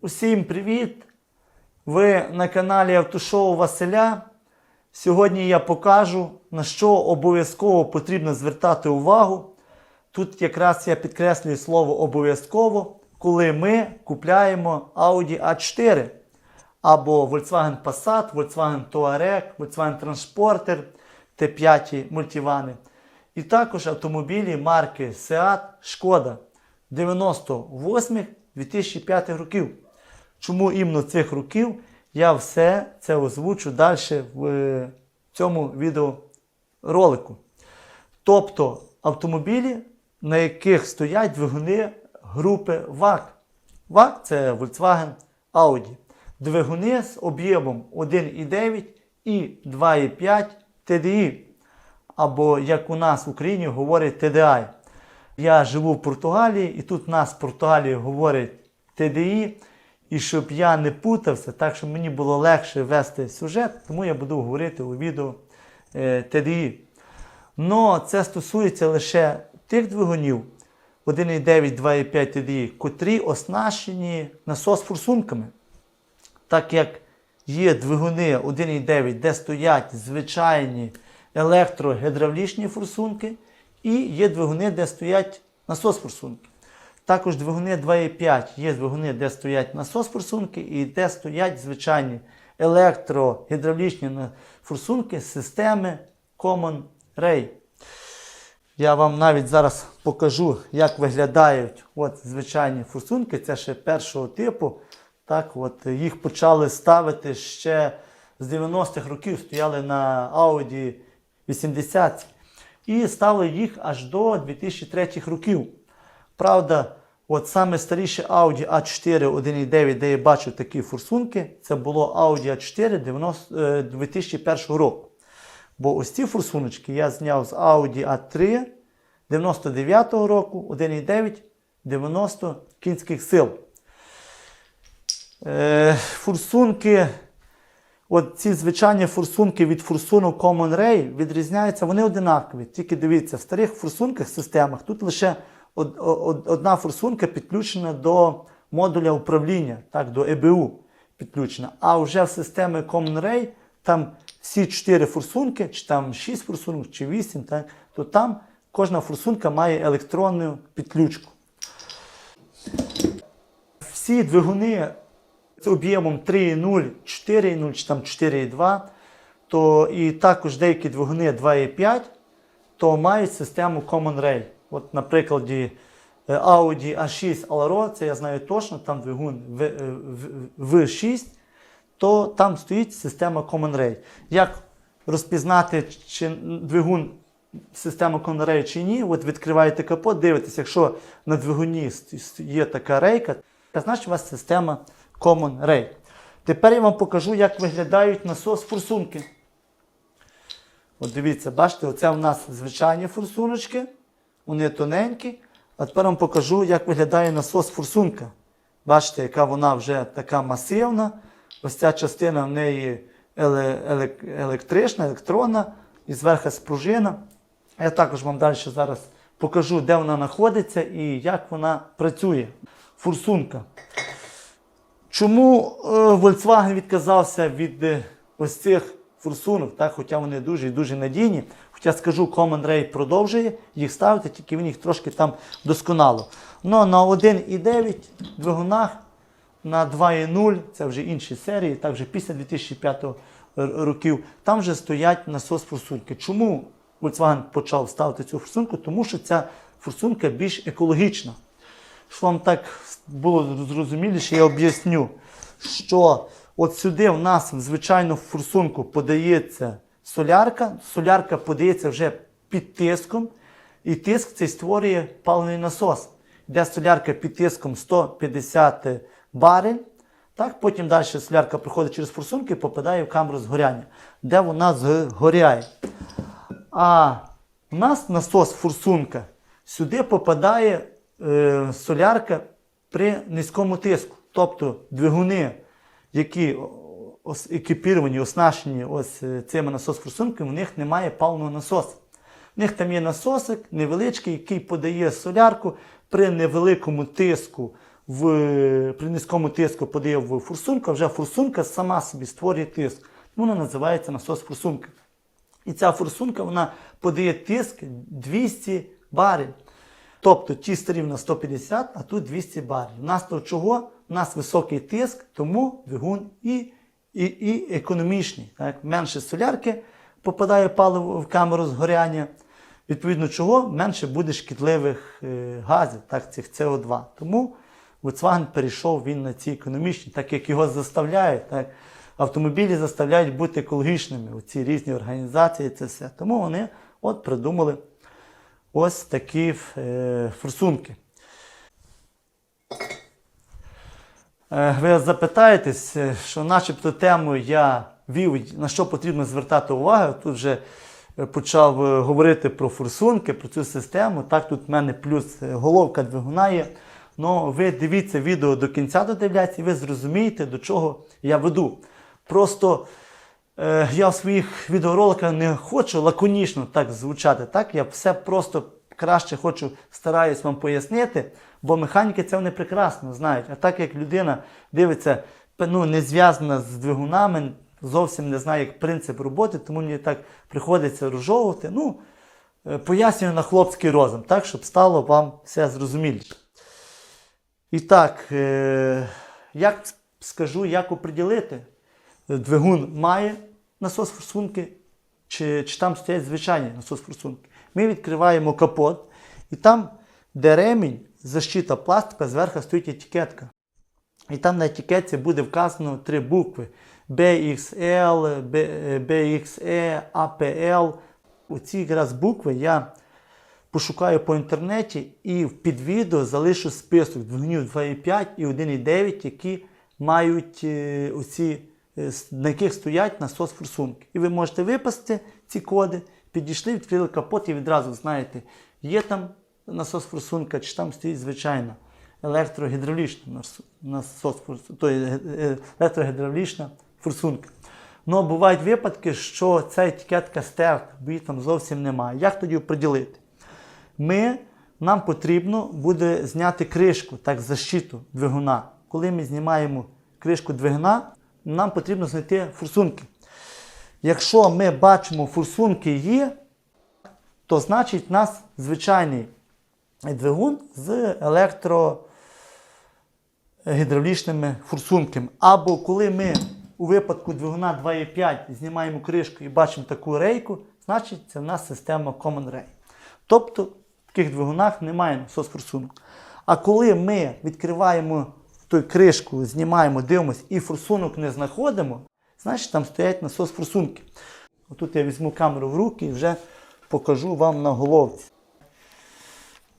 Усім привіт! Ви на каналі Автошоу Василя. Сьогодні я покажу, на що обов'язково потрібно звертати увагу. Тут якраз я підкреслюю слово обов'язково, коли ми купляємо Audi A4 або Volkswagen Passat, Volkswagen Touareg, Volkswagen Transporter, T5 мультивани. І також автомобілі марки Seat, Шкода 98-2005 років. Чому іменно цих років? Я все це озвучу далі в е, цьому відеоролику. Тобто автомобілі, на яких стоять двигуни групи VAG. VAG це Volkswagen Audi. Двигуни з об'ємом 1,9 і 2,5 TDI. Або, як у нас в Україні говорять TDI. Я живу в Португалії, і тут нас в Португалії говорять TDI. І щоб я не путався, так щоб мені було легше вести сюжет, тому я буду говорити у відео е, TDI. Но це стосується лише тих двигунів 1,9, 2,5 TDI, котрі оснащені насос-форсунками. Так як є двигуни 1,9, де стоять звичайні електрогідравлічні форсунки, і є двигуни, де стоять насос-форсунки. Також двигуни 2,5 є двигуни, де стоять насос-форсунки і де стоять звичайні електрогідравлічні форсунки системи Common Ray. Я вам навіть зараз покажу, як виглядають от звичайні форсунки. Це ще першого типу. Так, от, їх почали ставити ще з 90-х років, стояли на Audi 80 і ставили їх аж до 2003 років. Правда, от саме старіше Audi A4 1.9, де я бачу такі форсунки, це було Audi A4 90, е, 2001 року. Бо ось ці форсуночки я зняв з Audi A3 99 року, 1.9 90 кінських сил. Е, форсунки, от ці звичайні форсунки від форсунок Common Ray відрізняються, вони одинакові. Тільки дивіться, в старих форсунках, системах тут лише одна форсунка підключена до модуля управління, так, до ЕБУ підключена. А вже в системі Common Ray там всі чотири форсунки, чи там 6 форсунок, чи 8, так, то там кожна форсунка має електронну підключку. Всі двигуни з об'ємом 3,0, 4,0 чи там 4,2, то і також деякі двигуни 2,5, то мають систему Common Rail. От на прикладі е, Audi A6 Allero, це я знаю точно, там двигун В- е, В- V6, то там стоїть система Common Rail. Як розпізнати, чи двигун система Common Rail чи ні, от відкриваєте капот, дивитесь, якщо на двигуні є така рейка, то значить у вас система Common Rail. Тепер я вам покажу, як виглядають насос форсунки. От дивіться, бачите, оце у нас звичайні форсуночки, вони тоненькі. А тепер вам покажу, як виглядає насос форсунка. Бачите, яка вона вже така масивна. Ось ця частина в неї еле- елек- електрична, електронна, і зверху спружина. Я також вам далі зараз покажу, де вона знаходиться і як вона працює. Форсунка. Чому е, Volkswagen відказався від е, ось цих форсунок, так? хоча вони дуже і дуже надійні. Хоча скажу, Common Ray продовжує їх ставити, тільки він їх трошки там досконало. Но на 1,9 двигунах, на 2,0, це вже інші серії, так вже після 2005 років, там вже стоять насос форсунки. Чому Volkswagen почав ставити цю форсунку? Тому що ця форсунка більш екологічна. Щоб вам так було зрозуміліше, я об'ясню, що от сюди в нас в звичайну форсунку подається солярка, солярка подається вже під тиском, і тиск цей створює паливний насос, де солярка під тиском 150 барель. Так, потім далі солярка проходить через форсунки і попадає в камеру згоряння, де вона згоряє. А у нас насос форсунка. Сюди попадає е, солярка при низькому тиску. Тобто двигуни, які ос, екіпіровані, оснащені ось е, цими насос-форсунками, у них немає паливного насосу. У них там є насосик невеличкий, який подає солярку при невеликому тиску в, при низькому тиску подає в форсунку, а вже форсунка сама собі створює тиск. Вона називається насос форсунки. І ця форсунка вона подає тиск 200 барів. Тобто ті на 150, а тут 200 барів. То чого? У нас високий тиск, тому двигун і, і, і економічний. Так? Менше солярки попадає паливо в камеру згоряння. Відповідно чого, менше буде шкідливих е, газів, так, цих СО2. Тому Volkswagen перейшов він на ці економічні, так як його заставляють. Так? Автомобілі заставляють бути екологічними. Оці різні організації, це все. Тому вони от придумали ось такі е, форсунки. Е, Ви запитаєтесь, е, що начебто тему я вів, на що потрібно звертати увагу. Тут вже е, почав е, говорити про форсунки, про цю систему. Так, тут в мене плюс е, головка двигуна є. Ну, ви дивіться відео до кінця додивляться, і ви зрозумієте, до чого я веду. Просто е, я в своїх відеороликах не хочу лаконічно так звучати. Так? Я все просто краще хочу, стараюсь вам пояснити, бо механіки це вони прекрасно знають. А так як людина дивиться, ну, не зв'язана з двигунами, зовсім не знає, як принцип роботи, тому мені так приходиться розжовувати. Ну, е, пояснюю на хлопський розум, так, щоб стало вам все зрозуміліше. І так, е, як скажу, як оприділити? Двигун має насос форсунки, чи, чи там стоять звичайні насос форсунки. Ми відкриваємо капот, і там, де ремінь, защита пластика, зверху стоїть етикетка. І там на етикетці буде вказано три букви: BXL, BXE, APL. Оці якраз букви я пошукаю по інтернеті і під відео залишу список двигунів 2.5 і 1.9, які мають е, оці, е, на яких стоять насос форсунки. І ви можете випасти ці коди, підійшли, відкрили капот і відразу знаєте, є там насос форсунка, чи там стоїть звичайна електрогідравлічна насос то е, е, електрогідравлічна форсунка. Ну, бувають випадки, що ця етикетка стерта, бо її там зовсім немає. Як тоді приділити? Ми, нам потрібно буде зняти кришку, так, защиту двигуна. Коли ми знімаємо кришку двигуна, нам потрібно знайти форсунки. Якщо ми бачимо форсунки є, то значить у нас звичайний двигун з електрогідравлічними форсунками. Або коли ми у випадку двигуна 2.5 знімаємо кришку і бачимо таку рейку, значить це в нас система Common Ray. Тобто в таких двигунах немає насос форсунок. А коли ми відкриваємо ту кришку, знімаємо, дивимося і форсунок не знаходимо, значить там стоять насос форсунки. Отут я візьму камеру в руки і вже покажу вам на головці.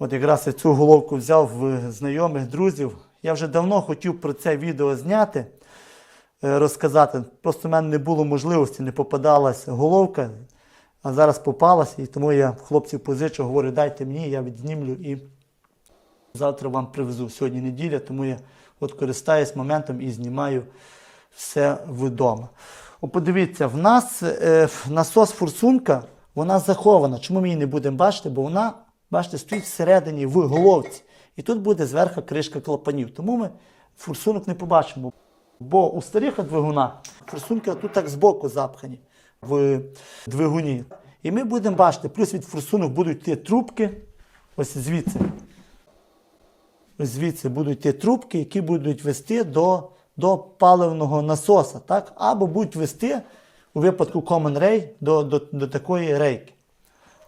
От якраз я цю головку взяв в знайомих друзів. Я вже давно хотів про це відео зняти, е, розказати. Просто в мене не було можливості, не попадалась головка, а зараз попалася, і тому я хлопців позичу, говорю, дайте мені, я відзнімлю і завтра вам привезу. Сьогодні неділя, тому я от користаюсь моментом і знімаю все вдома. О, подивіться, в нас е, насос форсунка, вона захована. Чому ми її не будемо бачити? Бо вона, бачите, стоїть всередині в головці. І тут буде зверху кришка клапанів. Тому ми форсунок не побачимо. Бо у старих двигунах форсунки тут так збоку запхані в двигуні. І ми будемо бачити, плюс від форсунок будуть йти трубки, ось звідси. Ось звідси будуть ті трубки, які будуть вести до, до паливного насоса, так? або будуть вести у випадку Common Ray до, до, до такої рейки.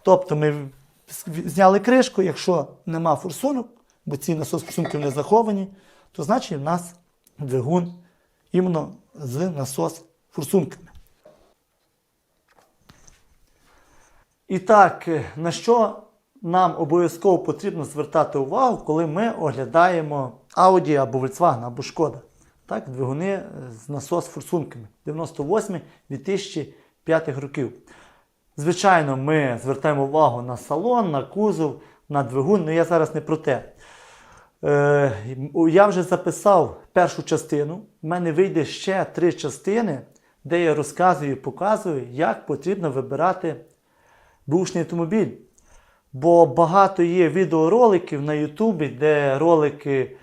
Тобто ми зняли кришку, якщо нема форсунок, бо ці насос форсунки не заховані, то значить в нас двигун іменно з насос форсунками. І так, е, на що нам обов'язково потрібно звертати увагу, коли ми оглядаємо Audi або Volkswagen, або Шкода. Так, двигуни е, з насос форсунками 98-2005 років. Звичайно, ми звертаємо увагу на салон, на кузов, на двигун, але я зараз не про те. Е, я вже записав першу частину. У мене вийде ще три частини, де я розказую і показую, як потрібно вибирати бушний автомобіль. Бо багато є відеороликів на Ютубі, де ролики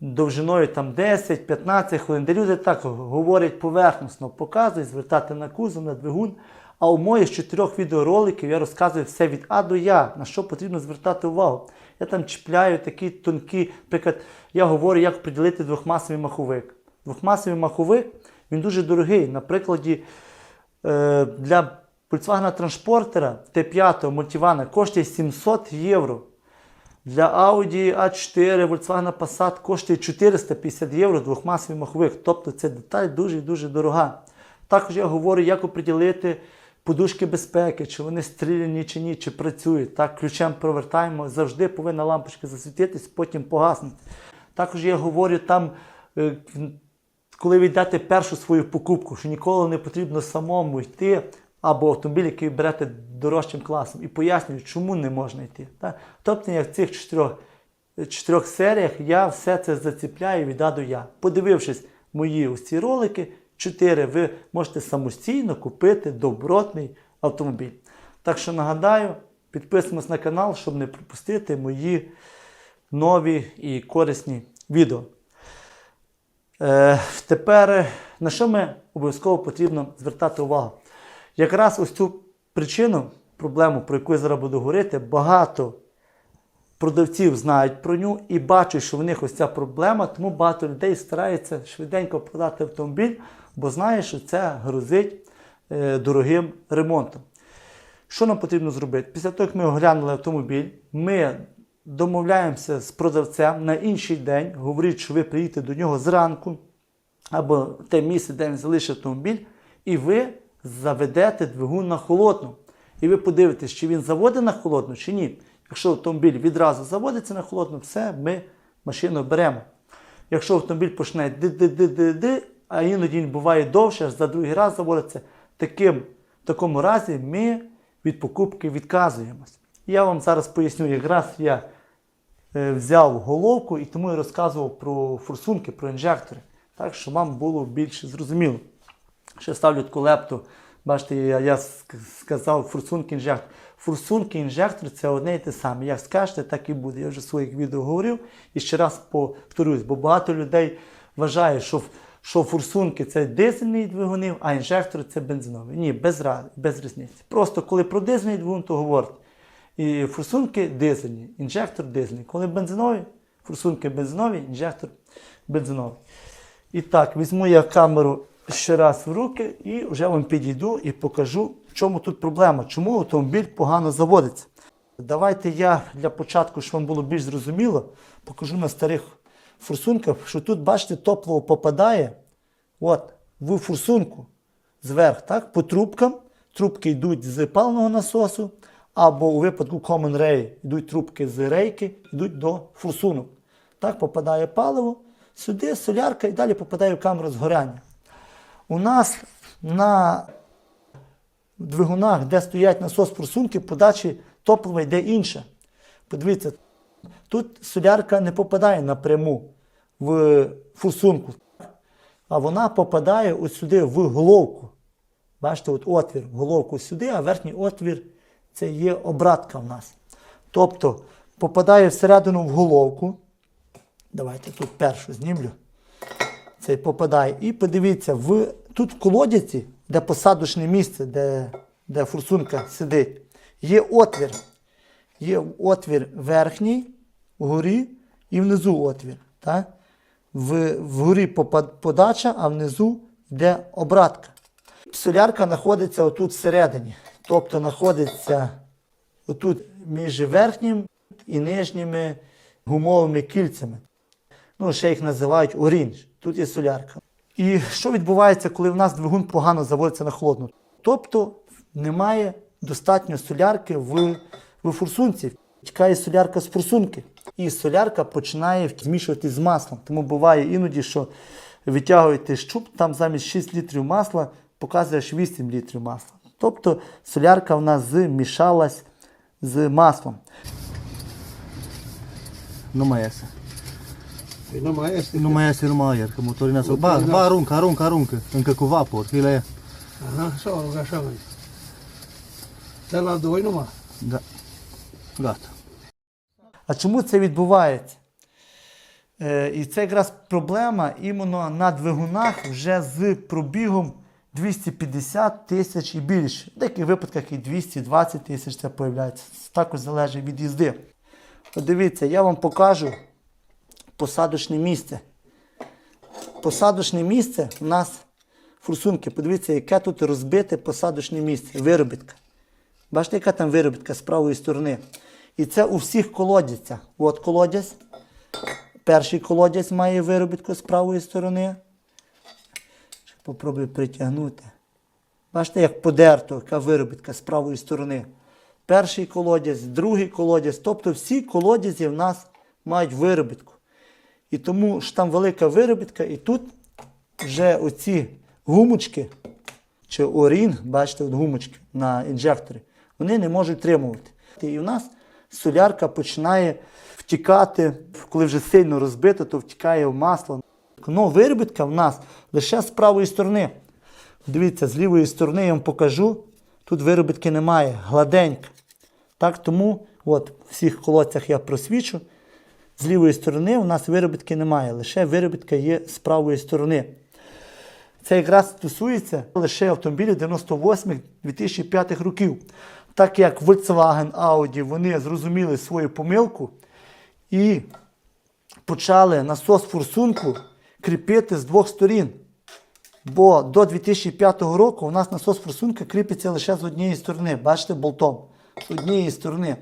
довжиною там 10-15 хвилин, де люди так говорять поверхносно, показують, звертати на кузов, на двигун. А у моїх чотирьох відеороликів я розказую все від А до Я, на що потрібно звертати увагу. Я там чіпляю такі тонкі, наприклад, я говорю, як приділити двохмасовий маховик. Двохмасовий маховик він дуже дорогий. На прикладі е, для Volkswagen транспортера Т5 мультивана коштує 700 євро. Для Audi A4 Volkswagen Passat коштує 450 євро двохмасовий маховик. Тобто це деталь дуже дуже дорога. Також я говорю, як оприділити подушки безпеки, чи вони стріляні чи ні, чи працюють. Так, ключем провертаємо, завжди повинна лампочка засвітитись, потім погаснути. Також я говорю там, е, коли ви йдете першу свою покупку, що ніколи не потрібно самому йти або автомобіль, який берете дорожчим класом, і пояснюю, чому не можна йти. Так? Тобто, як в цих чотирьох, чотирьох серіях я все це заціпляю від А до Я. Подивившись мої ось ці ролики, чотири, ви можете самостійно купити добротний автомобіль. Так що нагадаю, підписуємось на канал, щоб не пропустити мої нові і корисні відео. Е, тепер на що ми обов'язково потрібно звертати увагу? Якраз ось цю причину, проблему, про яку я зараз буду говорити, багато продавців знають про нього і бачать, що в них ось ця проблема, тому багато людей стараються швиденько продати автомобіль, бо знають, що це грозить е, дорогим ремонтом. Що нам потрібно зробити? Після того, як ми оглянули автомобіль, ми домовляємося з продавцем на інший день, говорить, що ви приїдете до нього зранку, або те місце, де він залишив автомобіль, і ви заведете двигун на холодну. І ви подивитесь, чи він заводить на холодну, чи ні. Якщо автомобіль відразу заводиться на холодну, все, ми машину беремо. Якщо автомобіль почне ди-ди-ди-ди-ди, а іноді буває довше, аж за другий раз заводиться, таким, в такому разі ми від покупки відказуємось. Я вам зараз поясню, якраз я е, взяв головку і тому я розказував про форсунки, про інжектори, так, щоб вам було більше зрозуміло. Ще ставлю таку лепту. Бачите, я, я сказав форсунки інжектор. Форсунки інжектор це одне і те саме. Як скажете, так і буде. Я вже в своїх відео говорив і ще раз повторюсь, бо багато людей вважає, що, що форсунки це дизельні двигуни, а інжектори це бензинові. Ні, без, без різниці. Просто коли про дизельний двигун, то говорять. І форсунки дизельні, інжектор дизельний. Коли бензинові, форсунки бензинові, інжектор бензиновий. І так, візьму я камеру ще раз в руки і вже вам підійду і покажу, в чому тут проблема, чому автомобіль погано заводиться. Давайте я для початку, щоб вам було більш зрозуміло, покажу на старих форсунках, що тут, бачите, топливо попадає от, в форсунку зверху, так, по трубкам. Трубки йдуть з паливного насосу, або у випадку Common Ray йдуть трубки з рейки, йдуть до форсунок. Так попадає паливо, сюди солярка і далі попадає в камеру згоряння. У нас на двигунах, де стоять насос форсунки, подачі топлива йде інше. Подивіться, тут солярка не попадає напряму в форсунку, а вона попадає ось сюди в головку. Бачите, от отвір, головку сюди, а верхній отвір це є обратка в нас. Тобто попадає всередину в головку. Давайте тут першу знімлю. Цей попадає. І подивіться, в, тут в колодязі, де посадочне місце, де, де форсунка сидить, є отвір. Є отвір верхній, вгорі і внизу отвір. Так? В, вгорі подача, а внизу йде обратка. Солярка знаходиться отут всередині. Тобто знаходиться отут між верхнім і нижніми гумовими кільцями. Ну, ще їх називають орінж. Тут є солярка. І що відбувається, коли в нас двигун погано заводиться на холодну? Тобто немає достатньо солярки в, в форсунці. Тікає солярка з форсунки. І солярка починає змішувати з маслом. Тому буває іноді, що витягуєте щуп, там замість 6 літрів масла показує аж 8 літрів масла. Тобто солярка в нас змішалась з маслом. No ma essa. E não mais este. Nu mai este numai aer, că motorina sau... Ba, ba, aruncă, aruncă, aruncă. Încă cu vapor, că ele... Aham, só o agachamento. Até lá dois numai. Da. Gata. А чому це відбувається? Е, і це якраз проблема іменно на двигунах вже з пробігом 250 тисяч і більше. В деяких випадках і 220 тисяч це появляється. Також залежить від їзди. Подивіться, я вам покажу посадочне місце. Посадочне місце у нас форсунки. Подивіться, яке тут розбите посадочне місце, виробітка. Бачите, яка там виробітка з правої сторони. І це у всіх колодязях. От колодязь. Перший колодязь має виробітку з правої сторони. Попробую притягнути. Бачите, як подерто, яка виробітка з правої сторони. Перший колодязь, другий колодязь. Тобто всі колодязі в нас мають виробітку. І тому ж там велика виробітка, і тут вже оці гумочки, чи орін, бачите, от гумочки на інжекторі, вони не можуть тримувати. І в нас солярка починає втікати, коли вже сильно розбито, то втікає в масло. Ну, виробітка в нас лише з правої сторони. Дивіться, з лівої сторони я вам покажу. Тут виробітки немає, гладенька. Так, тому от, в всіх колодцях я просвічу. З лівої сторони у нас виробітки немає, лише виробітка є з правої сторони. Це якраз стосується лише автомобілів 98-2005 років. Так як Volkswagen, Audi, вони зрозуміли свою помилку і почали насос форсунку кріпити з двох сторін. Бо до 2005 року у нас насос форсунка кріпиться лише з однієї сторони. Бачите, болтом. З однієї сторони.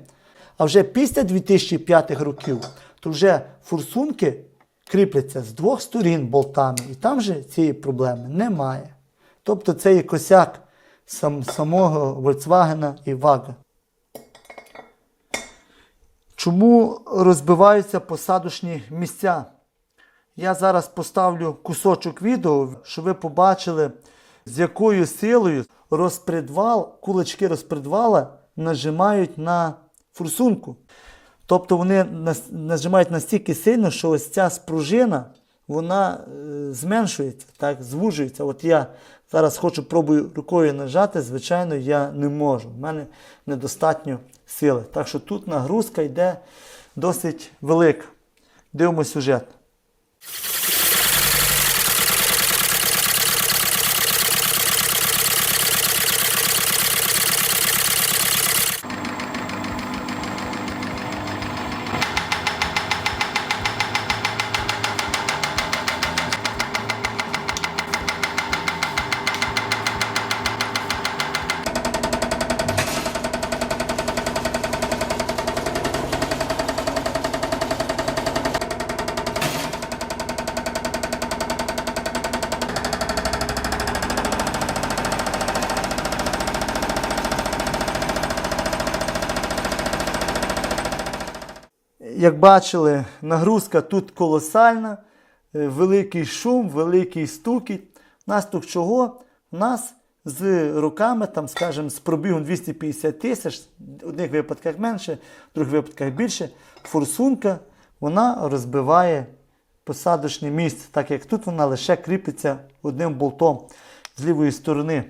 А вже після 2005 років, то вже форсунки кріпляться з двох сторін болтами. І там же цієї проблеми немає. Тобто це є косяк сам, самого Volkswagen і Вага. Чому розбиваються посадочні місця? Я зараз поставлю кусочок відео, щоб ви побачили, з якою силою розпредвал, кулачки розпредвала нажимають на форсунку. Тобто вони нажимають настільки сильно, що ось ця спружина вона е, зменшується, так, звужується. От я зараз хочу пробую рукою нажати, звичайно, я не можу. У мене недостатньо сили. Так що тут нагрузка йде досить велика. Дивимось сюжет. Як бачили, нагрузка тут колосальна, е, великий шум, великий стукіт. Наступ чого? У нас з роками, там, скажімо, з пробігом 250 тисяч, в одних випадках менше, в других випадках більше, форсунка вона розбиває посадочне місце, так як тут вона лише кріпиться одним болтом з лівої сторони.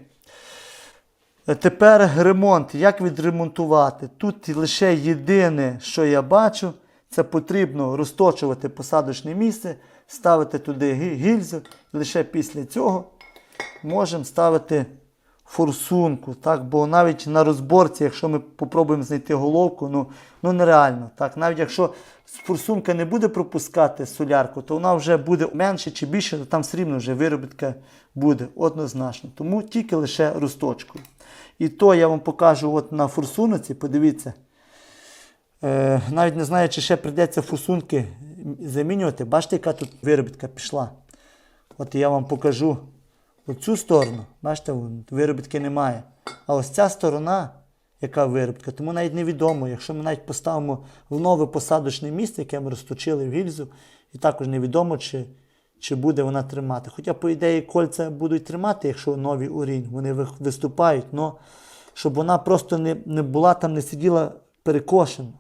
Е, Тепер ремонт. Як відремонтувати? Тут лише єдине, що я бачу, це потрібно розточувати посадочне місце, ставити туди гі- гільзу. І лише після цього можемо ставити форсунку. Так? Бо навіть на розборці, якщо ми попробуємо знайти головку, ну, ну нереально. Так? Навіть якщо форсунка не буде пропускати солярку, то вона вже буде менше чи більше, то там все рівно вже виробітка буде однозначно. Тому тільки лише розточкою. І то я вам покажу от на форсунці, подивіться. Е, навіть не знаю, чи ще прийдеться форсунки замінювати. Бачите, яка тут виробітка пішла. От я вам покажу оцю сторону. Бачите, виробітки немає. А ось ця сторона, яка виробітка, тому навіть невідомо, якщо ми навіть поставимо в нове посадочне місце, яке ми розточили в гільзу, і також невідомо, чи, чи буде вона тримати. Хоча, по ідеї, кольця будуть тримати, якщо нові урінь, вони виступають, але щоб вона просто не, не була там, не сиділа перекошена.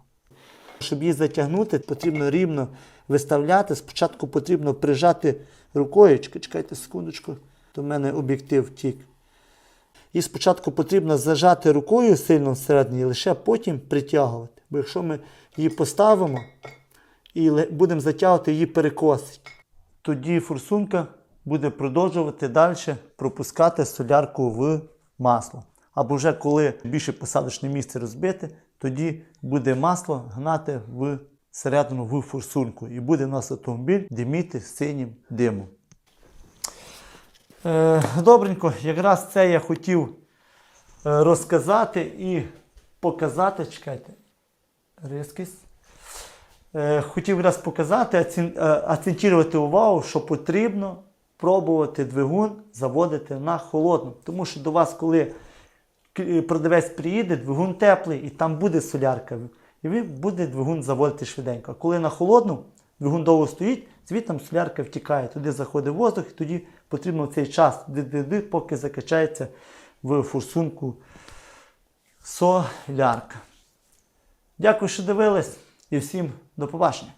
Щоб її затягнути, потрібно рівно виставляти. Спочатку потрібно прижати рукою. Чекайте секундочку, до мене об'єктив втік. І спочатку потрібно зажати рукою сильно всередині, і лише потім притягувати. Бо якщо ми її поставимо і будемо затягувати її перекоси. Тоді форсунка буде продовжувати далі пропускати солярку в масло. Або вже коли більше посадочне місце розбите, тоді буде масло гнати в середину в форсунку. І буде у нас автомобіль диміти синім димом. Е, добренько, якраз це я хотів е, розказати і показати. Чекайте. Різкість. Е, хотів раз показати, акцен- акцентувати увагу, що потрібно пробувати двигун заводити на холодну. Тому що до вас, коли продавець приїде, двигун теплий і там буде солярка. І ви буде двигун заводити швиденько. Коли на холодну, двигун довго стоїть, звідти солярка втікає, туди заходить воздух, і тоді потрібно цей час, ди-ди-ди, поки закачається в форсунку солярка. Дякую, що дивились, і всім до побачення.